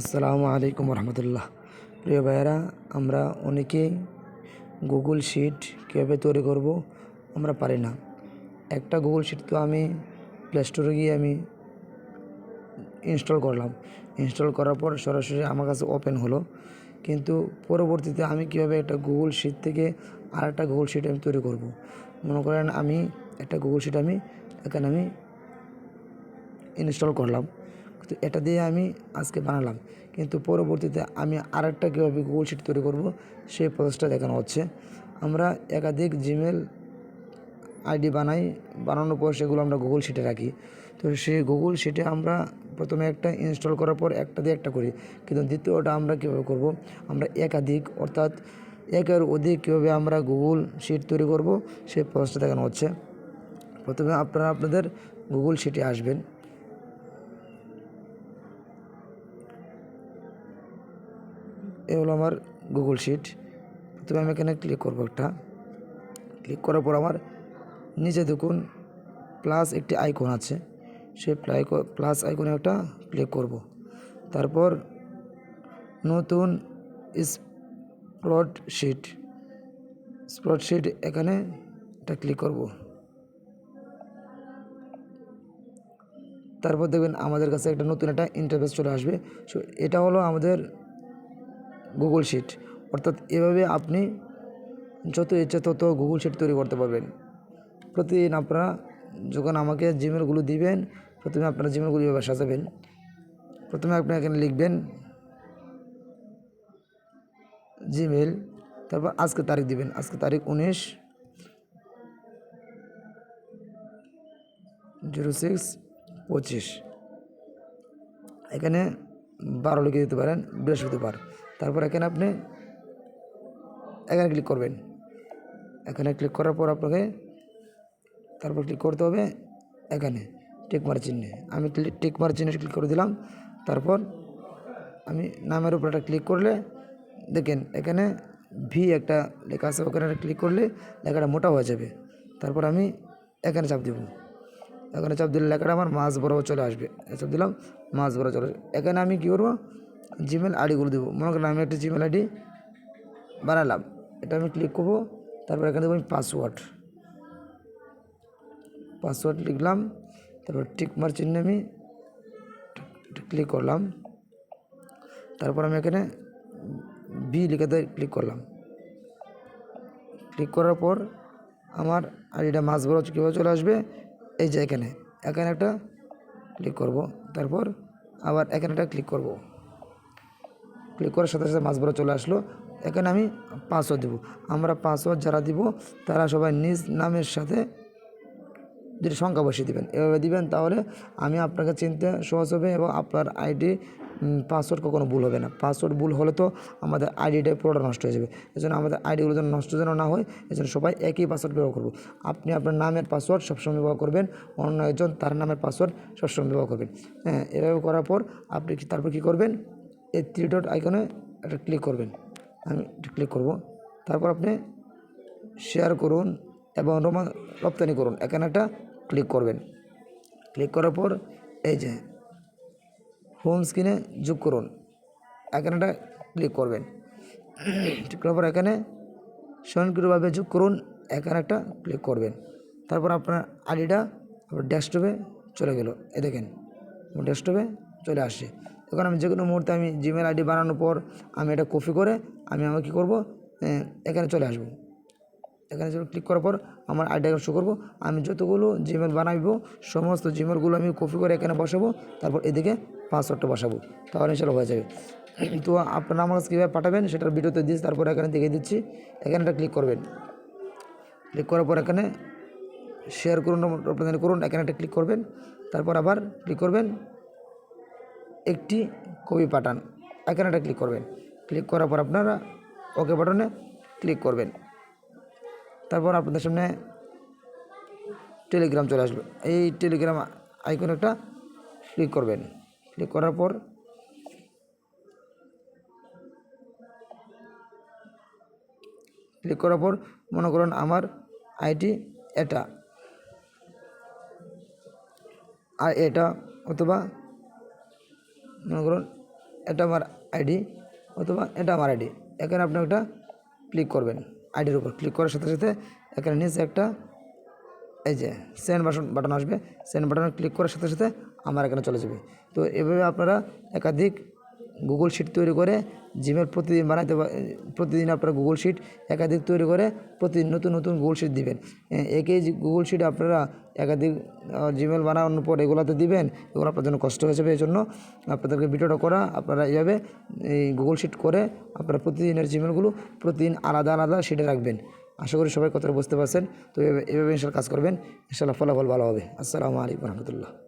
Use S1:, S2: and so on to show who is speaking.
S1: আসসালামু আলাইকুম রহমতুল্লাহ প্রিয় ভাইয়েরা, আমরা অনেকেই গুগল শিট কীভাবে তৈরি করব আমরা পারি না। একটা গুগল শিট তো আমি প্লে স্টোরে গিয়ে আমি ইনস্টল করলাম। ইনস্টল করার পর সরাসরি আমার কাছে ওপেন হলো। কিন্তু পরবর্তীতে আমি কীভাবে একটা গুগল শিট থেকে আর একটা গুগল শিট আমি তৈরি করব? মনে করেন আমি একটা গুগল শিট আমি এখানে আমি ইনস্টল করলাম। তো এটা দিয়ে আমি আজকে বানালাম। কিন্তু পরবর্তীতে আমি আরেকটা কীভাবে গুগল শিট তৈরি করব সেই প্রসেসটা দেখানো হচ্ছে। আমরা একাধিক জিমেল আইডি বানাই, বানানোর পর সেগুলো আমরা গুগল শিটে রাখি। তো সেই গুগল শিটে আমরা প্রথমে একটা ইনস্টল করার পর একটা দিয়ে একটা করি। কিন্তু দ্বিতীয়টা আমরা কীভাবে করব? আমরা একাধিক, অর্থাৎ একের অধিক কীভাবে আমরা গুগল শিট তৈরি করব সেই প্রসেসটা দেখানো হচ্ছে। প্রথমে আপনারা আপনাদের গুগল শিটে আসবেন। হলো আমার গুগল শিট প্রথমে আমি এখানে ক্লিক করব একটা। ক্লিক করার পর আমার নিচে দেখুন প্লাস একটি আইকন আছে। সেই প্লাস আইকনে একটা ক্লিক করব। তারপর নতুন স্প্রড শিট স্প্রড শিট এখানে একটা ক্লিক করব। তারপর দেখবেন আমাদের কাছে একটা নতুন একটা ইন্টারফেস চলে আসবে। সো এটা হলো আমাদের গুগল শিট অর্থাৎ এভাবে আপনি যত ইচ্ছা তত গুগল শিট তৈরি করতে পারবেন। প্রতিদিন আপনারা যখন আমাকে জিমেলগুলো দিবেন, প্রথমে আপনারা জিমেলগুলো এভাবে সাজাবেন। প্রথমে আপনি এখানে লিখবেন জিমেল তারপর আজকে তারিখ দিবেন। আজকে তারিখ উনিশ জিরো সিক্স পঁচিশ। এখানে বারো লিখে দিতে পারেন, বৃহস্পতিবার। তারপর এখানে আপনি এখানে ক্লিক করবেন। এখানে ক্লিক করার পর আপনাকে তারপর ক্লিক করতে হবে এখানে টিক মার চিহ্নে। আমি টিক মার চিহ্নে ক্লিক করে দিলাম, তারপর আমি নামের উপর একটা ক্লিক করলে দেখেন এখানে ভি একটা লেখা আছে, ওখানে ক্লিক করলে লেখাটা মোটা হয়ে যাবে। তারপর আমি এখানে চাপ দেবো। এখানে চাপ দিলে লেখাটা আমার মাছ বরাবর চলে আসবে। চাপ দিলাম মাছ বরাবর চলে আসবে। এখানে আমি কী করব? জিমেল আইডিগুলো দেবো। মনে করেন আমি একটা জিমেল আইডি বানালাম। এটা আমি ক্লিক করব, তারপর এখানে দেবো আমি পাসওয়ার্ড পাসওয়ার্ড লিখলাম, তারপর টিকমার চিহ্নে আমি ক্লিক করলাম। তারপর আমি এখানে বি লিখাতে ক্লিক করলাম। ক্লিক করার পর আমার আইডিটা মাছ বড় কীভাবে চলে আসবে? এই যে এখানে এখানে একটা ক্লিক করব। তারপর আবার এখানে একটা ক্লিক করব। ক্লিক করার সাথে সাথে মাছ বড় চলে আসলো। এখানে আমি পাসওয়ার্ড দেবো। আমরা পাসওয়ার্ড যারা দিব, তারা সবাই নিজ নামের সাথে যদি সংখ্যা বসিয়ে দেবেন, এভাবে দিবেন, তাহলে আমি আপনাকে চিনতে সহজ হবে এবং আপনার আইডি পাসওয়ার্ড কখনো ভুল হবে না। পাসওয়ার্ড ভুল হলে তো আমাদের আইডিটাই পুরোটা নষ্ট হয়ে যাবে। এজন্য আমাদের আইডিগুলো যেন নষ্ট যেন না হয়, এজন্য সবাই একই পাসওয়ার্ড ব্যবহার করব। আপনি আপনার নামের পাসওয়ার্ড সবসময় ব্যবহার করবেন, অন্য একজন তার নামের পাসওয়ার্ড সবসময় ব্যবহার করবেন। হ্যাঁ এভাবে করার পর আপনি তারপর কী করবেন? এই থ্রি ডট আইকনে একটা ক্লিক করবেন। আমি ক্লিক করব। তারপর আপনি শেয়ার করুন এবং রোমা, রপ্তানি করুন। এখানে একটা ক্লিক করবেন। ক্লিক করার পর এই যে হোম স্ক্রিনে যোগ করুন। এখানে একটা ক্লিক করবেন। ঠিক করার পর এখানে স্বয়ংক্রিয়ভাবে যোগ করুন। এখানে একটা ক্লিক করবেন। তারপর আপনার আইডিটা আপনার ডেস্কটপে চলে গেল। এ দেখেন ডেস্কটপে চলে আসছে। এখন আমি যে কোনো মুহূর্তে আমি জিমেল আইডি বানানোর পর আমি এটা কপি করে আমি আমার কী করব? এখানে চলে আসব। এখানে ক্লিক করার পর আমার আইডিয়া শো করব। আমি যতগুলো জিমেল বানাইবো, সমস্ত জিমেলগুলো আমি কপি করে এখানে বসাবো। তারপর এদিকে পাসওয়ার্ডটা বসাবো, তাহলে ইনশাল্লাহ হয়ে যাবে। তো আপনার আমার কীভাবে পাঠাবেন, সেটার ভিডিওতে দিচ্ছি তারপর এখানে দেখে দিচ্ছি। এখানে একটা ক্লিক করবেন। ক্লিক করার পর এখানে শেয়ার করুন রপ্তানি করুন, এখানে একটা ক্লিক করবেন। তারপর আবার ক্লিক করবেন, একটি কবি পাঠান এখানে একটা ক্লিক করবেন। ক্লিক করার পর আপনারা ওকে বাটনে ক্লিক করবেন। তারপর আপনাদের সামনে টেলিগ্রাম চলে আসবে। এই টেলিগ্রাম আইকন একটা ক্লিক করবেন। ক্লিক করার পর ক্লিক করার পর মনে করুন আমার আইডি এটা। আর এটা অথবা মনে করুন এটা আমার আইডি অথবা এটা আমার আইডি। এখানে আপনি একটা ক্লিক করবেন আইডির উপর। ক্লিক করার সাথে সাথে এখানে নিচে একটা এই যে সেন্ড বাটন বাটন আসবে। সেন্ড বাটনে ক্লিক করার সাথে সাথে আমার এখানে চলে যাবে। তো এভাবে আপনারা একাধিক গুগল শিট তৈরি করে জিমেল প্রতিদিন বানাইতে পা- প্রতিদিন আপনারা গুগল শিট একাধিক তৈরি করে প্রতিদিন নতুন নতুন গুগল শিট দিবেন। একই গুগল শিট আপনারা একাধিক জিমেল বানানোর পর এগুলোতে দিবেন, এগুলো আপনার জন্য কষ্ট হয়ে যাবে। এই জন্য আপনাদেরকে ভিডিওটা করা, আপনারা এইভাবে এই গুগল শিট করে আপনারা প্রতিদিনের জিমেলগুলো প্রতিদিন আলাদা আলাদা শিটে রাখবেন। আশা করি সবাই কথাটা বুঝতে পারছেন। তো এভাবে এভাবে ইনশাল্লাহ কাজ করবেন। ইনশাল্লাহ ফলাফল ভালো হবে। আসসালামু আলাইকুম রহমতুল্লাহ।